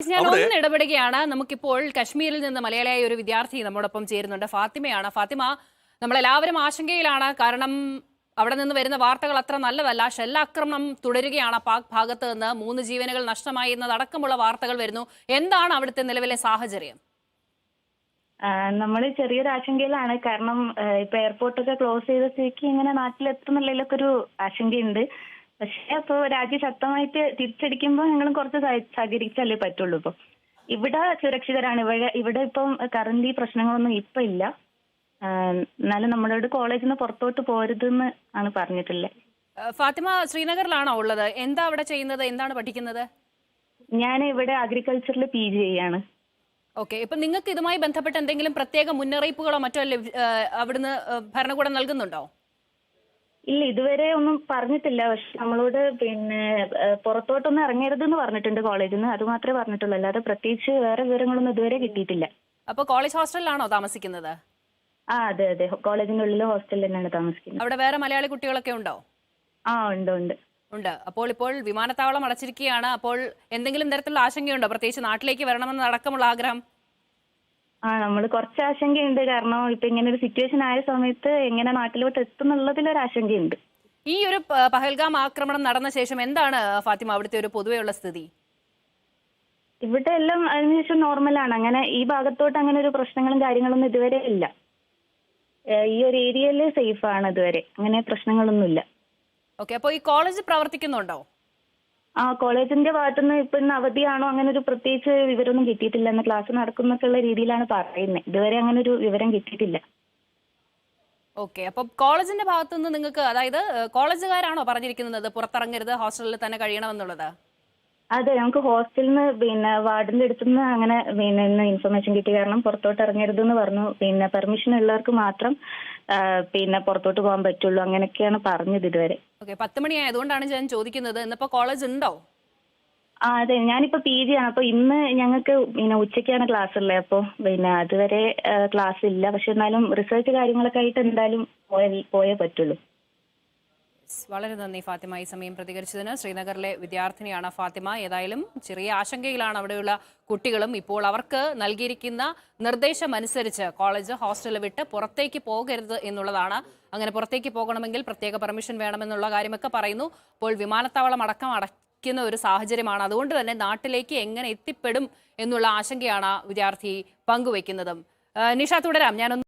ഞാൻ ഒന്ന് ഇടപെടുകയാണ് നമുക്കിപ്പോൾ കശ്മീരിൽ നിന്ന് മലയാളിയായ ഒരു വിദ്യാർത്ഥി നമ്മോടൊപ്പം ചേരുന്നുണ്ട്. ഫാത്തിമയാണ്. ഫാത്തിമ നമ്മളെല്ലാവരും ആശങ്കയിലാണ്. കാരണം അവിടെ നിന്ന് വരുന്ന വാർത്തകൾ അത്ര നല്ലതല്ല. ഷെല്ലാക്രമണം തുടരുകയാണ് പാക് ഭാഗത്ത് നിന്ന്. മൂന്ന് ജീവനുകൾ നഷ്ടമായി എന്നതടക്കമുള്ള വാർത്തകൾ വരുന്നു. എന്താണ് അവിടുത്തെ നിലവിലെ സാഹചര്യം? നമ്മൾ ചെറിയൊരു ആശങ്കയിലാണ്. കാരണം ഇപ്പൊ എയർപോർട്ടൊക്കെ ക്ലോസ് ചെയ്ത സ്ഥിതിക്ക് ഇങ്ങനെ നാട്ടിലെത്തുന്നുള്ളതിലൊക്കെ ഒരു ആശങ്കയുണ്ട്. പക്ഷേ ഇപ്പോൾ രാജ്യം ശക്തമായിട്ട് തിരിച്ചടിക്കുമ്പോൾ ഞങ്ങളും കുറച്ച് സഹ- സഹകരിച്ചല്ലേ പറ്റുള്ളൂ ഇപ്പൊ. ഇവിടെ സുരക്ഷിതരാണ്. ഇവിടെ ഇവിടെ ഇപ്പം കറന്റ് പ്രശ്നങ്ങളൊന്നും ഇപ്പൊ ഇല്ല. എന്നാലും നമ്മളോട് കോളേജിൽ നിന്ന് പുറത്തോട്ട് പോരുതെന്ന് ആണ് പറഞ്ഞിട്ടുള്ളത് ഫാത്തിമ ശ്രീനഗറിലാണോ ഉള്ളത്? എന്താ അവിടെ ചെയ്യുന്നത്? എന്താണ് പഠിക്കുന്നത്? ഞാൻ ഇവിടെ അഗ്രികൾച്ചറിൽ പി ജി ചെയ്യാണ് ഓക്കെ. ഇപ്പൊ നിങ്ങൾക്ക് ഇതുമായി ബന്ധപ്പെട്ട് എന്തെങ്കിലും പ്രത്യേക മുന്നറിയിപ്പുകളോ മറ്റോ അവിടുന്ന് ഭരണകൂടം നൽകുന്നുണ്ടോ? ഇല്ല ഇതുവരെ ഒന്നും പറഞ്ഞിട്ടില്ല. പക്ഷെ നമ്മളോട് പിന്നെ പുറത്തോട്ടൊന്നും ഇറങ്ങരുത് എന്ന് പറഞ്ഞിട്ടുണ്ട് കോളേജിൽ നിന്ന് അത് മാത്രമേ പറഞ്ഞിട്ടുള്ളൂ. അല്ലാതെ പ്രത്യേകിച്ച് വേറെ വിവരങ്ങളൊന്നും ഇതുവരെ കിട്ടിയിട്ടില്ല. അപ്പൊ കോളേജ് ഹോസ്റ്റലിലാണോ താമസിക്കുന്നത്? ആ അതെ അതെ. കോളേജിന്റെ ഉള്ളിൽ ഹോസ്റ്റലിൽ തന്നെയാണ് താമസിക്കുന്നത്. അവിടെ വേറെ മലയാളി കുട്ടികളൊക്കെ ഉണ്ടോ? ആ ഉണ്ട് ഉണ്ട്. ഉണ്ട്. അപ്പോൾ ഇപ്പോൾ വിമാനത്താവളം അടച്ചിരിക്കുകയാണ്. അപ്പോൾ എന്തെങ്കിലും തരത്തിലുള്ള ആശങ്കയുണ്ടോ? പ്രത്യേകിച്ച് നാട്ടിലേക്ക് വരണമെന്ന് അടക്കമുള്ള ആഗ്രഹം? ആ നമ്മൾ കുറച്ച് ആശങ്കയുണ്ട്. കാരണം ഇപ്പൊ ഇങ്ങനെ ഒരു സിറ്റുവേഷൻ ആയ സമയത്ത് എങ്ങനെ നാട്ടിലോട്ട് എത്തുന്നുള്ളതിൽ ഒരു ആശങ്കയുണ്ട് ഈ ഒരു പ- പഹൽഗാം ആക്രമണം നടന്ന ശേഷം എന്താണ് ഫാത്തിമ അവിടുത്തെ ഒരു പൊതുവെയുള്ള സ്ഥിതി? ഇവിടെ എല്ലാം അതിനുശേഷം നോർമലാണ് അങ്ങനെ ഈ ഭാഗത്തോട്ട് അങ്ങനെ ഒരു പ്രശ്നങ്ങളും കാര്യങ്ങളൊന്നും ഇതുവരെ ഇല്ല. ഏഹ്, ഈ ഒരു ഏരിയയിൽ സേഫ് ആണ് ഇതുവരെ. അങ്ങനെ പ്രശ്നങ്ങളൊന്നുമില്ല. ഓക്കെ അപ്പോൾ ഈ കോളേജ് പ്രവർത്തിക്കുന്നുണ്ടോ? ആ കോളേജിന്റെ ഭാഗത്തുനിന്ന് ഇപ്പൊ ഇന്ന് അവധിയാണോ അങ്ങനെ ഒരു പ്രത്യേകിച്ച് വിവരമൊന്നും കിട്ടിയിട്ടില്ല. എന്ന് ക്ലാസ് നടക്കുന്നൊക്കെയുള്ള രീതിയിലാണ് പറയുന്നത്. ഇതുവരെ അങ്ങനെ ഒരു വിവരം കിട്ടിയിട്ടില്ല. ഓക്കെ. അപ്പോൾ കോളേജിന്റെ ഭാഗത്തുനിന്ന് നിങ്ങൾക്ക് അതായത് കോളേജുകാരാണോ പറഞ്ഞിരിക്കുന്നത്? പുറത്തിറങ്ങരുത് ഹോസ്റ്റലിൽ തന്നെ കഴിയണമെന്നുള്ളത്? അതെ നമുക്ക് ഹോസ്റ്റലിൽ നിന്ന് പിന്നെ വാർഡിന്റെ അടുത്തുനിന്ന് അങ്ങനെ പിന്നെ ഇന്ന് ഇൻഫർമേഷൻ കിട്ടി. കാരണം പുറത്തോട്ട് ഇറങ്ങരുത് എന്ന് പറഞ്ഞു. പിന്നെ പെർമിഷൻ ഉള്ളവർക്ക് മാത്രം പിന്നെ പുറത്തോട്ട് പോകാൻ പറ്റുള്ളൂ. അങ്ങനെയൊക്കെയാണ് പറഞ്ഞത് ഇതുവരെ. ഓക്കെ പത്ത് മണിയായതുകൊണ്ടാണ് ഞാൻ ചോദിക്കുന്നത്. ഇന്നിപ്പോ കോളേജ് ഉണ്ടോ? ആ അതെ. ഞാനിപ്പോ പി ജി ആണ്. അപ്പൊ ഇന്ന് ഞങ്ങൾക്ക് പിന്നെ ഉച്ചയ്ക്കാണ് ക്ലാസ് ഉള്ളത് അപ്പൊ പിന്നെ അതുവരെ ക്ലാസ് ഇല്ല. പക്ഷെ എന്നാലും റിസർച്ച് കാര്യങ്ങളൊക്കെ ആയിട്ട് എന്തായാലും പോയേ പോയേ പറ്റുള്ളൂ. വളരെ നന്ദി ഫാത്തിമ. ഈ സമയം പ്രതികരിച്ചതിന് ശ്രീനഗറിലെ വിദ്യാർത്ഥിനിയാണ് ഫാത്തിമ. ഏതായാലും ചെറിയ ആശങ്കയിലാണ് അവിടെയുള്ള കുട്ടികളും. ഇപ്പോൾ അവർക്ക് നൽകിയിരിക്കുന്ന നിർദ്ദേശം അനുസരിച്ച് കോളേജ് ഹോസ്റ്റൽ വിട്ട് പുറത്തേക്ക് പോകരുത് എന്നുള്ളതാണ്. അങ്ങനെ പുറത്തേക്ക് പോകണമെങ്കിൽ പ്രത്യേക പെർമിഷൻ വേണമെന്നുള്ള കാര്യമൊക്കെ പറയുന്നു. ഇപ്പോൾ വിമാനത്താവളം അടക്കം അടയ്ക്കുന്ന ഒരു സാഹചര്യമാണ്. അതുകൊണ്ട് തന്നെ നാട്ടിലേക്ക് എങ്ങനെ എത്തിപ്പെടും എന്നുള്ള ആശങ്കയാണ് വിദ്യാർത്ഥി പങ്കുവെക്കുന്നതും ആ, നിഷ തുടരാം. ഞാനൊന്ന്